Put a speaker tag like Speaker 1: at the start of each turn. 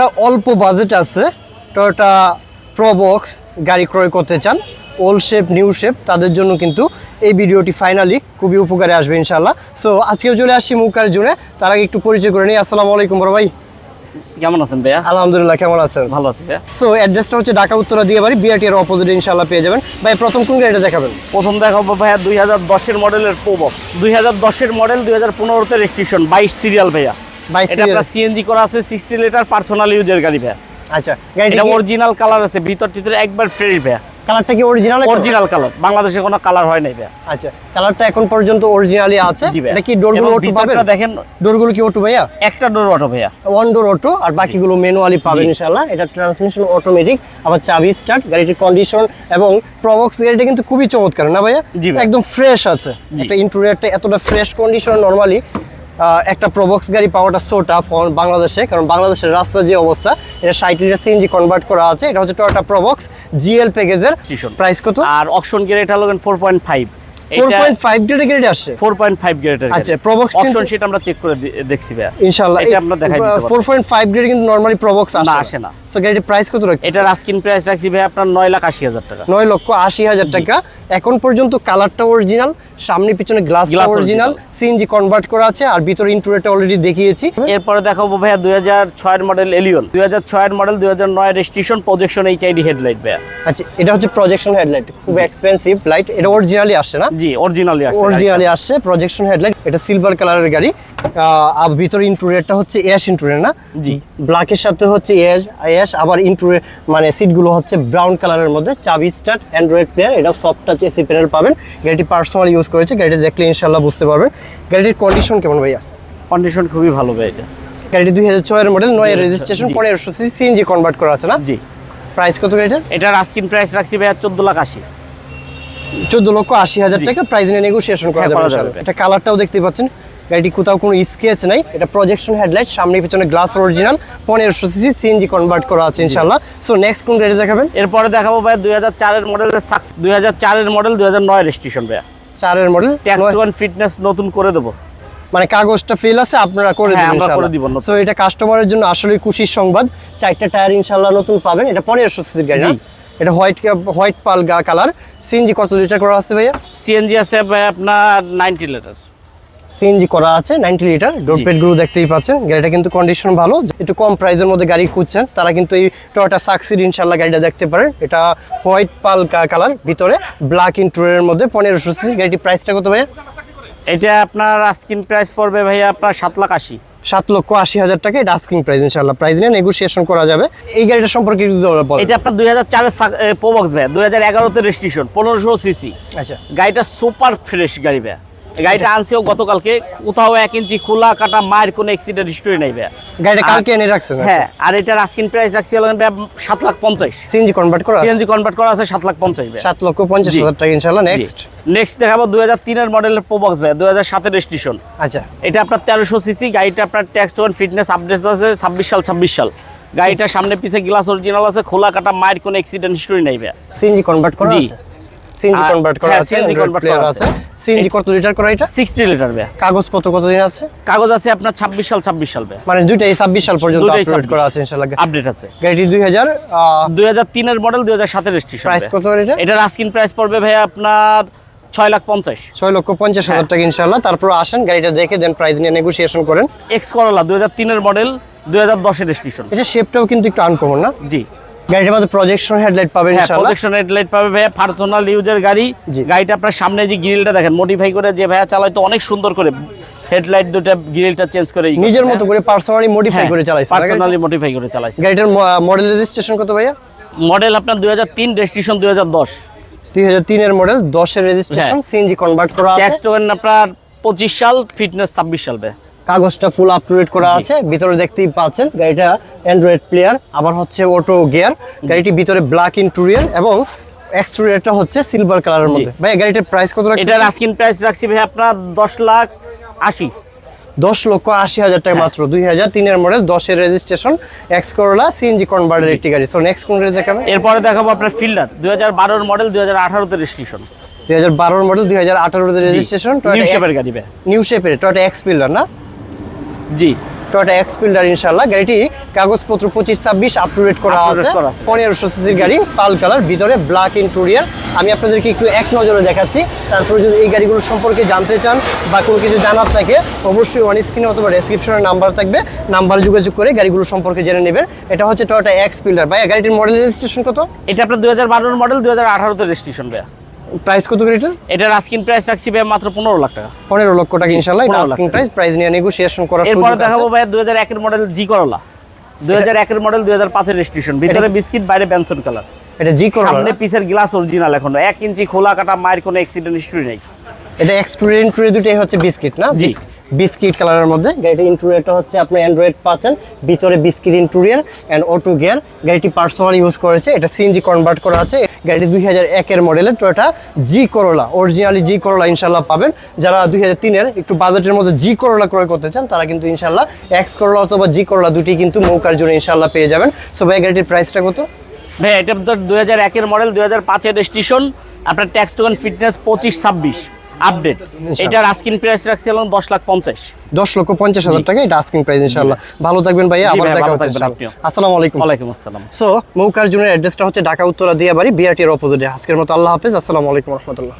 Speaker 1: যারা অল্প বাজেট আছে টয়োটা প্রবক্স গাড়ি ক্রয় করতে চান ওল্ড শেপ নিউ শেপ তাদের জন্য কিন্তু এই ভিডিওটি ফাইনালি খুবই উপকারে আসবে ইনশাল্লাহ সো আজকেও চলে আসছি মুখার জুড়ে তার আগে একটু পরিচয় করে নিই। আসসালামু আলাইকুম বড় ভাই।
Speaker 2: কেমন আছেন ভাইয়া?
Speaker 1: আলহামদুলিল্লাহ কেমন আছেন?
Speaker 2: ভালো আছি ভাইয়া।
Speaker 1: সো অ্যাড্রেসটা হচ্ছে ঢাকা উত্তরা দিয়ে বাড়ি বিআরটি এর অপোজিটে ইনশাল্লাহ পেয়ে যাবেন। ভাই প্রথম কোন গাড়িটা দেখাবেন?
Speaker 2: প্রথম দেখাবো ভাইয়া দুই হাজার দশের মডেলের প্রোবক্স দুই হাজার দশের মডেল দুই হাজার পনেরোতে রেজিস্ট্রেশন বাইশ সিরিয়াল ভাইয়া। এটা আপনার সিএনজি করা আছে সিক্সটি লিটার পার্সোনাল ইউজের গাড়ি ভাইয়া।
Speaker 1: আচ্ছা গাড়িটা
Speaker 2: অরিজিনাল কালার আছে ভিতর টিতর একবার ফ্রেশ ভাইয়া।
Speaker 1: কালারটা কি অরিজিনাল
Speaker 2: অরিজিনাল কালার বাংলাদেশে কোনো কালার হয় নাই ভাইয়া।
Speaker 1: আচ্ছা কালারটা এখন পর্যন্ত অরিজিনালি আছে। এটা কি ডোরগুলো অটো পাবেন?
Speaker 2: দেখেন
Speaker 1: ডোরগুলো কি অটো ভাইয়া?
Speaker 2: একটা ডোর অটো ভাইয়া।
Speaker 1: ওয়ান ডোর অটো আর বাকিগুলো ম্যানুয়ালি পাবেন। ইনশাআল্লাহ। এটা ট্রান্সমিশন অটোমেটিক আবার চাবি স্টার্ট গাড়িটির কন্ডিশন এবং প্রবক্স গাড়িটা কিন্তু খুবই চমৎকার না ভাইয়া? একদম ফ্রেশ আছে।
Speaker 2: জি।
Speaker 1: একটা ইন্টেরিয়রটা এতটা ফ্রেশ কন্ডিশন নরমালি একটা প্রবক্স গাড়ি পাওয়াটা সো টাফ বাংলাদেশে কারণ বাংলাদেশের রাস্তা যে অবস্থা এটা ষাট লিটার সিএনজি কনভার্ট করা আছে। এটা হচ্ছে টয়টা প্রবক্স জিএল প্যাকেজের প্রাইস কত?
Speaker 2: আর অপশন গিয়ে এটা হলো four point five
Speaker 1: four point five গ্রেডের গাড়ি আসছে
Speaker 2: ফোর গ্রেডের
Speaker 1: আচ্ছা, Probox
Speaker 2: অকশন সেটা আমরা চেক করে দেখছি ভাইয়া।
Speaker 1: ইনশাআল্লাহ।
Speaker 2: এটা আপনার দেখাই দিতে পারব।
Speaker 1: ফোর গ্রেড কিন্তু নর্মালি প্রবক্স আসে
Speaker 2: না, আসে না।
Speaker 1: সো গাড়িটির প্রাইস কত রাখছে
Speaker 2: এটার আস্কিন প্রাইস রাখছি ভাই আপনার নয় লাখ আশি হাজার টাকা।
Speaker 1: লক্ষ হাজার টাকা। এখন পর্যন্ত কালারটা অরিজিনাল সামনে পিছনে গ্লাসটা অরিজিনাল। সিএনজি কনভার্ট করা আছে আর ভিতরে ইন্টুরিয়রটা অলরেডি দেখিয়েছি।
Speaker 2: এরপরে দেখাবো ভাইয়া দুই হাজার ছয়ের মডেল এলিয়ন দুই হাজার ছয়ের মডেল দুই হাজার নয় registration projection H ID headlight ভাইয়া।
Speaker 1: আচ্ছা এটা হচ্ছে প্রজেকশন হেডলাইট খুব এক্সপেন্সিভ লাইট এটা অরিজিনালি আসে না।
Speaker 2: জি অরিজিনালি আছে
Speaker 1: অরিজিনালি আসছে প্রজেকশন হেডলাইট এটা সিলভার কালারের গাড়ি। আর ভিতরে ইন্টুরিয়রটা হচ্ছে অ্যাশ ইন্টুরিয়র না?
Speaker 2: জি।
Speaker 1: ব্ল্যাকের সাথে হচ্ছে অ্যাশ অ্যাশ আবার ইন্টুরিয়র মানে সিটগুলো হচ্ছে ব্রাউন কালারের মধ্যে চাবি স্টার্ট অ্যান্ড্রয়েড প্লেয়ার এটা সফট টাচ এসি প্যানেল পাবেন। গাড়িটি পার্সোনাল ইউজ করেছে গাড়িটা দেখলে ইনশাল্লাহ বুঝতে পারবেন। গাড়িটির কন্ডিশন কেমন ভাইয়া?
Speaker 2: কন্ডিশন খুবই ভালো ভাই এটা।
Speaker 1: গাড়িটি দুই হাজার ছয়ের মডেল নয় রেজিস্ট্রেশন পনেরোশো সিএনজি কনভার্ট করা আছে না?
Speaker 2: জি।
Speaker 1: প্রাইস কত গাড়িটার?
Speaker 2: এটার আস্কিন প্রাইস রাখছি ভাইয়া চোদ্দ লাখ আশি।
Speaker 1: চোদ্দ লক্ষ আশি হাজার টাকা প্রাইস নিয়ে নেগোসিয়েশন করা
Speaker 2: হ্যাঁ,
Speaker 1: যাবে। এটা কালারটাও দেখতে পাচ্ছেন। গাড়িটি কোথাও কোনো স্কেচ নাই। এটা প্রজেকশন হেডলাইট সামনে পিছনে গ্লাস অরিজিনাল পনেরোশো সিসি সিএনজি কনভার্ট করা আছে ইনশাল্লাহ। সো নেক্সট কোন গাড়ি দেখাবেন?
Speaker 2: এরপরে দেখাবো ভাই দুই হাজার চারের মডেলের সাকস দুই হাজার চারের মডেল দুই হাজার নয় রেজিস্ট্রেশন ভাইয়া।
Speaker 1: চারের মডেল
Speaker 2: ট্যাক্স ওয়ান ফিটনেস নতুন করে দেবো।
Speaker 1: মানে কাগজটা ফেল আছে আপনারা করে
Speaker 2: হ্যাঁ,
Speaker 1: দেবেন
Speaker 2: আমরা করে দিব।
Speaker 1: সো এটা কাস্টমারের জন্য আসলে খুশির সংবাদ। চারটা টায়ার ইনশাল্লাহ নতুন পাবেন। এটা পনেরোশো সিসির গাড়ি। এটা white white pearl colour. CNG কত লিটার করা আছে ভাইয়া?
Speaker 2: সিএনজি আছে ভাই আপনার নাইনটি লিটার।
Speaker 1: সিএনজি করা আছে নাইনটি লিটার। ডোর
Speaker 2: জি।
Speaker 1: গুলো দেখতেই পাচ্ছেন। গাড়িটা কিন্তু কন্ডিশন ভালো। একটু কম প্রাইসের মধ্যে গাড়ি খুঁজছেন তারা কিন্তু এই টয়োটা সাকসিড ইনশাল্লাহ গাড়িটা দেখতে পারেন। এটা হোয়াইট পাল কালার ভিতরে ব্ল্যাক ইন্টুরের মধ্যে পনেরোশো সিসি। গাড়িটির প্রাইসটা কত ভাইয়া?
Speaker 2: এটা আপনার আস্কিন প্রাইস পড়বে ভাইয়া আপনার সাত লাখ আশি।
Speaker 1: সাত লক্ষ আশি হাজার টাকা এটা আস্কিং প্রাইস ইনশাল্লাহ প্রাইস নিয়ে নেগোসিয়েশন করা যাবে। এই গাড়িটা সম্পর্কে কিছু বলেন।
Speaker 2: এটা আপনার দুই হাজার চারের প্রোবক্স ভাইয়া দুই হাজার এগারোতে রেজিস্ট্রেশন পনেরোশো সিসি
Speaker 1: আচ্ছা।
Speaker 2: গাড়িটা সুপার ফ্রেশ গাড়ি এই গাড়িটা আনছেও গতকালকে। কোথাও এক ইঞ্চি খোলা কাটা মায়ের কোনো অ্যাক্সিডেন্ট হিস্টোরি নাই
Speaker 1: গাড়িটা কালকে এনে রাখছেন
Speaker 2: হ্যাঁ আর এটার প্রাইস রাখছি হলো সাত লাখ পঞ্চাশ।
Speaker 1: সিএনজি কনভার্ট করা
Speaker 2: সিএনজি কনভার্ট করা আছে সাত লাখ পঞ্চাশ
Speaker 1: সাত লক্ষ পঞ্চাশ হাজার টাকা ইনশাল্লাহ নেক্সট
Speaker 2: নেক্সট দেখাবো দুই হাজার তিনের মডেলের প্রোবক্স দুই হাজার সাতের রেজিস্ট্রেশন
Speaker 1: আচ্ছা।
Speaker 2: এটা আপনার তেরোশো সিসি গাড়িটা আপনার ট্যাক্স ওয়ান ফিটনেস আপডেট আছে ছাব্বিশ সাল ছাব্বিশ সাল। গাড়িটা সামনে পিছে গ্লাস অরিজিনাল আছে খোলা কাটা মায়ের কোনো অ্যাক্সিডেন্ট হিস্টোরি নাই ভাইয়া।
Speaker 1: সিএনজি কনভার্ট করা। আছে? সিএনজি কনভার্ট করা
Speaker 2: হ্যাঁ,
Speaker 1: আছে
Speaker 2: CNG
Speaker 1: Android
Speaker 2: convert
Speaker 1: player
Speaker 2: করা
Speaker 1: আছে।
Speaker 2: আছে।
Speaker 1: সিএনজি কত লিটার করা এটা?
Speaker 2: সিক্সটি লিটার ভাইয়া
Speaker 1: কাগজপত্র কতদিন আছে?
Speaker 2: কাগজ আছে আপনার ছাব্বিশ সাল ছাব্বিশ সাল ভাইয়া
Speaker 1: মানে দুইটাই ছাব্বিশ সাল পর্যন্ত
Speaker 2: 26
Speaker 1: করা আছে ইনশাল্লাহ
Speaker 2: আপডেট আছে।
Speaker 1: গাড়িটি দুই হাজার
Speaker 2: দুই হাজার তিনের মডেল দুই হাজার সাতের রেজিস্ট্রেশন
Speaker 1: প্রাইস কত এটা
Speaker 2: এটার আস্কিন প্রাইস পড়বে ভাইয়া আপনার ছয় লাখ পঞ্চাশ।
Speaker 1: ছয় লক্ষ পঞ্চাশ হাজার
Speaker 2: হ্যাঁ।
Speaker 1: টাকা ইনশাল্লাহ তারপর আসেন গাড়িটা দেখে দেন প্রাইস নিয়ে নেগোসিয়েশন করেন।
Speaker 2: এক্স করলা দুই হাজার তিনের মডেল দুই হাজার দশের রেজিস্ট্রেশন
Speaker 1: এটা শেপটাও কিন্তু একটু আনকমন না?
Speaker 2: জি।
Speaker 1: গাড়িটার মধ্যে প্রজেকশন হেডলাইট পাবেন
Speaker 2: হ্যাঁ
Speaker 1: ইনশাল্লাহ
Speaker 2: প্রজেকশন হেডলাইট পাবে ভাইয়া পার্সোনাল ইউজের গাড়ি। গাড়িটা আপনার সামনে যে গ্রিলটা দেখেন মডিফাই করে যে ভাইয়া চালায় তো অনেক সুন্দর করে হেডলাইট দুটো গ্রিলটা চেঞ্জ করে
Speaker 1: নিজের
Speaker 2: হ্যাঁ।
Speaker 1: মতো করে পার্সোনালি মডিফাই করে চালাইছে
Speaker 2: পার্সোনালি মডিফাই করে চালাইছে।
Speaker 1: গাড়িটার মডেল রেজিস্ট্রেশন কত ভাইয়া?
Speaker 2: মডেল আপনার দুই হাজার তিন রেজিস্ট্রেশন দুই হাজার দশ।
Speaker 1: দুই হাজার তিনের মডেল দশের রেজিস্ট্রেশন
Speaker 2: হ্যাঁ।
Speaker 1: সিএনজি কনভার্ট করা আছে।
Speaker 2: ট্যাক্স টোকেন আপনার পঁচিশ সাল ফিটনেস ছাব্বিশ সাল ভাইয়া।
Speaker 1: কাগজটা ফুল আপ টু ডেট করা আছে ভিতরে দেখতেই পাচ্ছেন গাড়িটা অ্যান্ড্রয়েড প্লেয়ার আবার হচ্ছে অটো গিয়ার গাড়িটি ভিতরে ব্ল্যাক ইন্টেরিয়র এবং এক্সটেরিয়রটা হচ্ছে সিলভার কালারের মধ্যে। ভাই গাড়িটার প্রাইস কত রাখছেন?
Speaker 2: এটার আস্কিন প্রাইস রাখছি ভাই আপনার দশ লাখ আশি।
Speaker 1: দশ লক্ষ আশি হাজার টাকা মাত্র দুই হাজার তিনের মডেল দশের রেজিস্ট্রেশন এক্স করোলা সিএনজি কনভার্টের একটি গাড়ি। সো নেক্সট কোন গাড়ি দেখাবেন?
Speaker 2: এরপরে দেখাবো আপনার ফিল্ডার দুই হাজার বারোর মডেল দুই হাজার আঠারোতে রেজিস্ট্রেশন
Speaker 1: দুই হাজার বারোর মডেল দুই হাজার আঠারোতে রেজিস্ট্রেশন
Speaker 2: নিউ শেপের গাড়ি
Speaker 1: নিউ শেপের টয়টা এক্স ফিল্ডার না?
Speaker 2: জি।
Speaker 1: টয়োটা এক্স ফিল্ডার ইনশাল্লাহ গাড়িটি কাগজপত্র পঁচিশ ছাব্বিশ আপ টু ডেট করা আছে। পনেরোশো সিসির গাড়ি পাল কালার ভিতরে ব্ল্যাক ইন্টেরিয়ার আমি আপনাদেরকে একটু এক নজরে দেখাচ্ছি। তারপরে যদি এই গাড়িগুলো সম্পর্কে জানতে চান বা কোনো কিছু জানার থাকে অবশ্যই ওয়ান স্ক্রিনে অথবা ডেসক্রিপশনে নাম্বার থাকবে। নাম্বারে যোগাযোগ করে গাড়িগুলো সম্পর্কে জেনে নেবেন। এটা হচ্ছে টয়োটা এক্স ফিল্ডার ভাই গাড়িটির মডেল রেজিস্ট্রেশন কত?
Speaker 2: এটা আপনার দু হাজার বারোর মডেল দু হাজার আঠারোতে রেজিস্ট্রেশন ভাইয়া।
Speaker 1: প্রাইস কত গাড়িটা
Speaker 2: এটার আস্কিন প্রাইস রাখছি ভাই মাত্র পনেরো লাখ টাকা।
Speaker 1: পনেরো লক্ষ টাকা ইনশাআল্লাহ এটা
Speaker 2: 15
Speaker 1: আস্কিং প্রাইস প্রাইস নিয়ে নেগোসিয়েশন করার
Speaker 2: এরপরে
Speaker 1: সুযোগ আছে।
Speaker 2: দেখাবো ভাই 2001 এর মডেল জি করলা দুই হাজার একের মডেল দুই হাজার পাঁচের রেজিস্ট্রেশন ভিতরে বিস্কিট বাইরে বেনসন কালার
Speaker 1: এটা জি করলা
Speaker 2: সামনে পিসের গ্লাস অরিজিনাল এখন। এক ইঞ্চি খোলা কাটা মায়ের কোনো অ্যাক্সিডেন্ট হিস্ট্রি নেই।
Speaker 1: এটা এক্সট্রুড করে দুটোই হচ্ছে বিস্কিট না?
Speaker 2: জি।
Speaker 1: বিস্কিট কালারের মধ্যে। গাড়িটা ইন্টুরিয়ারটা হচ্ছে আপনি অ্যান্ড্রয়েড পাচ্ছেন, ভিতরে biscuit interior and auto gear গাড়িটি পার্সোনাল ইউজ করেছে, এটা সিএনজি কনভার্ট করা আছে। গাড়িটি দুই হাজার একের মডেলের টয়োটা জি করোলা অরিজিনালি জি করোলা ইনশাল্লাহ পাবেন। যারা দুই হাজার তিনের একটু বাজেটের মধ্যে জি করোলা ক্রয় করতে চান, তারা কিন্তু ইনশাল্লাহ এক্স করোলা অথবা জি করোলা দুটি কিন্তু মৌকার জন্য ইনশাল্লাহ পেয়ে যাবেন। সো ভাই, গাড়িটির প্রাইসটা কত?
Speaker 2: ভাই, এটা তো দুই হাজার একের মডেল দুই হাজার পাঁচের রেজিস্ট্রেশন আপনার ট্যাক্স টোকেন ফিটনেস পঁচিশ ছাব্বিশ। আপডেট এটার আস্কিং প্রাইস রাখছিলাম দশ লাখ পঞ্চাশ।
Speaker 1: দশ লক্ষ পঞ্চাশ হাজার টাকা এটা আস্কিং প্রাইস ইনশাল্লাহ ভালো থাকবেন ভাইয়া
Speaker 2: জি
Speaker 1: আবার
Speaker 2: ভাই,
Speaker 1: দেখা হচ্ছে। আসসালামু আলাইকুম।
Speaker 2: ওয়ালাইকুম আসসালাম।
Speaker 1: সো মৌকার জুনের অ্যাড্রেসটা হচ্ছে ঢাকা উত্তরা দিয়াবাড়ি বিআরটির অপোজিটে আজকের মতো আল্লাহ হাফেজ আসসালামু আলাইকুম রহমতুল্লাহ।